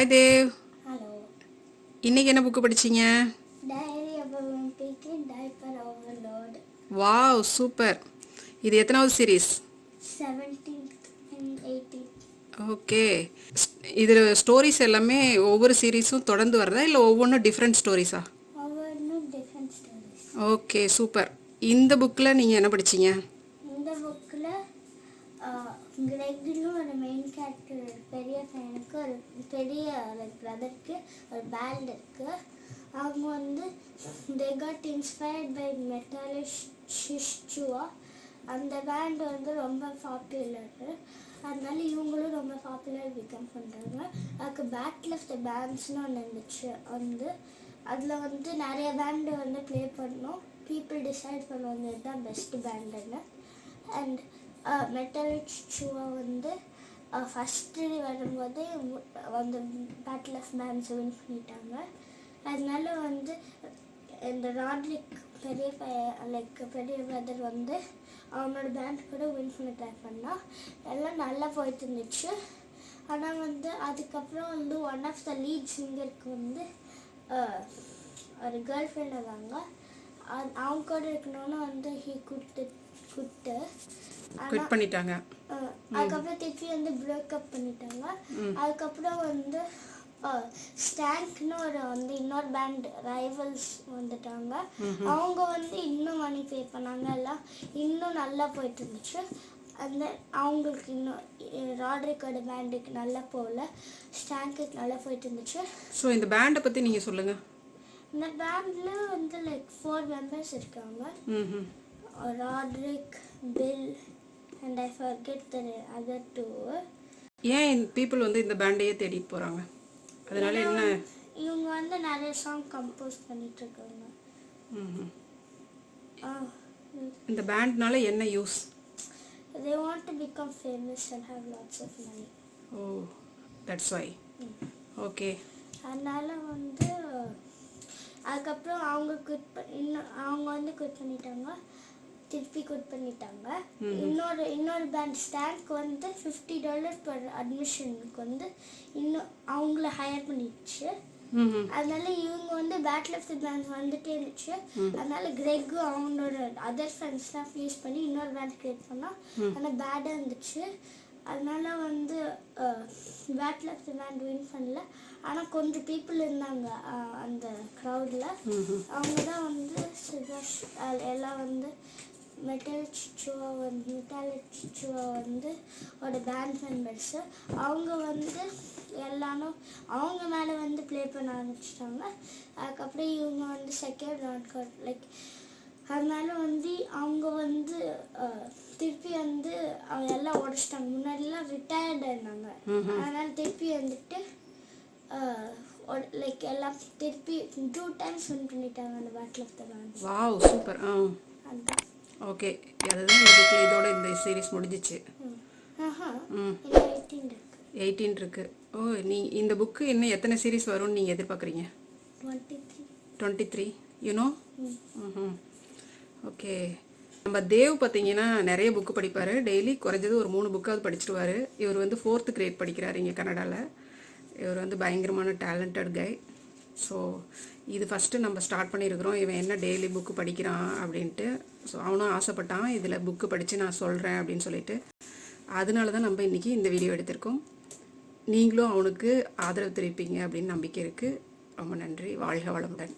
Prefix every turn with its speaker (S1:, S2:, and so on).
S1: Hi Dev. இன்னைக்கு என்ன book படிச்சீங்க. வாவ் சூப்பர் இது எத்தனாவது series
S2: 17th and 18th.
S1: Okay இதில் ஸ்டோரிஸ் எல்லாமே ஒவ்வொரு சீரீஸும் தொடர்ந்து வருதா? இல்லை ஒவ்வொன்றும் டிஃப்ரெண்ட் ஸ்டோரிஸா. ஓகே சூப்பர் இந்த புக்கில் நீங்கள் என்ன படிச்சீங்க?
S2: இந்த கிரெக்னு ஒரு மெயின் கேரக்டர் பெரிய பையனுக்கு ஒரு பெரிய லைக் பிரதருக்கு ஒரு பேண்ட் இருக்குது அவங்க வந்து they got inspired by metallish அந்த பேண்ட் வந்து ரொம்ப பாப்புலர் அதனால இவங்களும் ரொம்ப பாப்புலர் பிகம் பண்ணுறாங்க அதுக்கு பேட்டில் ஆஃப் த பேண்ட்ஸ்னு ஒன்று இருந்துச்சு. வந்து அதில் வந்து நிறைய பேண்டு வந்து ப்ளே பண்ணோம். பீப்புள் டிசைட் பண்ணுவாங்க இதுதான் பெஸ்ட் பேண்டுன்னு அண்ட் மெட்டல் ஷூவை வந்து ஃபஸ்ட்டு வரும்போதே அந்த பேட்டில் ஆஃப் பேண்ட்ஸை வின் பண்ணிட்டாங்க. அதனால வந்து இந்த ராட்ரிக் பெரிய லைக் பெரிய பிரதர் வந்து அவனோட பேண்ட் கூட வின் பண்ண ட்ரை பண்ணான் எல்லாம் நல்லா போயிட்டு இருந்துச்சு. ஆனால் வந்து அதுக்கப்புறம் வந்து ஒன் ஆஃப் த லீட் சிங்கருக்கு வந்து ஒரு கேர்ள் ஃப்ரெண்ட் வாங்க அவங்க கூட இருக்கணும்னு வந்து ஹீ குட்டு குட்டு
S1: குவிட் பண்ணிட்டாங்க.
S2: அதுக்கப்புறம் திருப்பி வந்து பிரேக்கப் பண்ணிட்டாங்க. அதுக்கப்புறம் வந்து ஸ்டாங்க்னு ஒரு வந்து இன்னொரு பேண்ட் ரைவல்ஸ் வந்துட்டாங்க. அவங்க வந்து இன்னும் மணி பே பண்ணாங்க. எல்லாம் இன்னும் நல்லா போயிட்டு இருந்துச்சு. அந்த அவங்களுக்கு இன்னும் ராட்ரிக்கோட பேண்டுக்கு நல்லா போகல. ஸ்டாங்க்குக்கு நல்லா போயிட்டு இருந்துச்சு.
S1: ஸோ இந்த பேண்டை பற்றி நீங்கள் சொல்லுங்கள்
S2: இந்த பேண்டில் வந்து லைக் ஃபோர் மெம்பர்ஸ் இருக்காங்க. Rodrick Bill and I forget the other two
S1: ஏன் பீப்புள் வந்து இந்த பேண்டையே தேடிட்டு போகிறாங்க அதனால என்ன?
S2: இவங்க வந்து நிறைய சாங் கம்போஸ் பண்ணிட்டு இருக்காங்க
S1: இந்த பேண்ட்னால என்ன use
S2: they want to become famous and have lots of money.
S1: Oh that's why okay
S2: அதனால வந்து அதுக்கப்புறம் அவங்க குட் இன்னும் அவங்க வந்து குட் பண்ணிட்டாங்க. திருப்பி குட் பண்ணிட்டாங்க. இன்னொரு இன்னொரு பேண்ட் ஸ்டாங்க் வந்து ஃபிஃப்டி டாலர் பர் அட்மிஷனுக்கு வந்து இன்னும் அவங்கள ஹையர் பண்ணிடுச்சு. அதனால இவங்க வந்து பேட்டில் ஆஃப் தி பேண்ட் வந்துட்டே இருந்துச்சு. அதனால கிரெக்கு அவங்களோட அதர் ஃப்ரெண்ட்ஸ்லாம் ஃபேஸ் பண்ணி இன்னொரு பேண்ட் கிரியேட் பண்ணா ஆனால் பேடாக இருந்துச்சு. அதனால வந்து battle of the band win பண்ணல. ஆனால் கொஞ்சம் பீப்புள் இருந்தாங்க அந்த க்ரௌடில் அவங்க தான் வந்து சுபாஷ் அஹ், எல்லாம் வந்து மெட்டல் சிச்சுவா வந்து மெட்டால் சிச்சுவா வந்து ஒரு பேண்ட் மெம்பர்ஸு அவங்க வந்து எல்லாரும் அவங்க மேலே வந்து ப்ளே பண்ண ஆரம்பிச்சிட்டாங்க. அதுக்கப்புறம் இவங்க வந்து செகண்ட் ரவுண்ட் லைக் அதனால வந்து அவங்க வந்து திருப்பி வந்து அவங்க எல்லாம் உடச்சிட்டாங்க முன்னாடிலாம் ரிட்டையர்ட் இருந்தாங்க அதனால திருப்பி வந்துட்டு லைக் எல்லாம் திருப்பி டூ டைம்ஸ் வின் பண்ணிட்டாங்க அந்த battle of the band
S1: wow super ah. Okay அதுதான் இந்த புக்கில் இதோட இந்த சீரீஸ் முடிஞ்சிச்சு. எயிட்டீன் இருக்கு. ஓ நீ இந்த புக்கு இன்னும் எத்தனை சீரீஸ் வரும்னு நீங்கள் எதிர்பார்க்குறீங்க?
S2: Twenty three
S1: twenty three you know
S2: ம்.
S1: ம் ஓகே. நம்ம தேவ் பார்த்தீங்கன்னா நிறைய புக்கு படிப்பார். டெய்லி குறைஞ்சது ஒரு மூணு புக்காவது படிச்சிருவார். இவர் வந்து ஃபோர்த்து கிரேட் படிக்கிறாரு இங்கே கனடாவில் இவர் வந்து பயங்கரமான டேலண்டட் கை ஸோ இது ஃபஸ்ட்டு நம்ம ஸ்டார்ட் பண்ணியிருக்கிறோம். இவன் என்ன டெய்லி புக்கு படிக்கிறான் அப்படின்ட்டு. ஸோ அவனும் ஆசைப்பட்டான். இதில் புக்கு படித்து நான் சொல்கிறேன் அப்படின்னு சொல்லிட்டு. அதனால தான் நம்ம இன்றைக்கி இந்த வீடியோ எடுத்திருக்கோம். நீங்களும் அவனுக்கு ஆதரவு தெரிவிப்பீங்க அப்படின்னு நம்பிக்கை இருக்குது ரொம்ப நன்றி. வாழ்க வளமுடன்.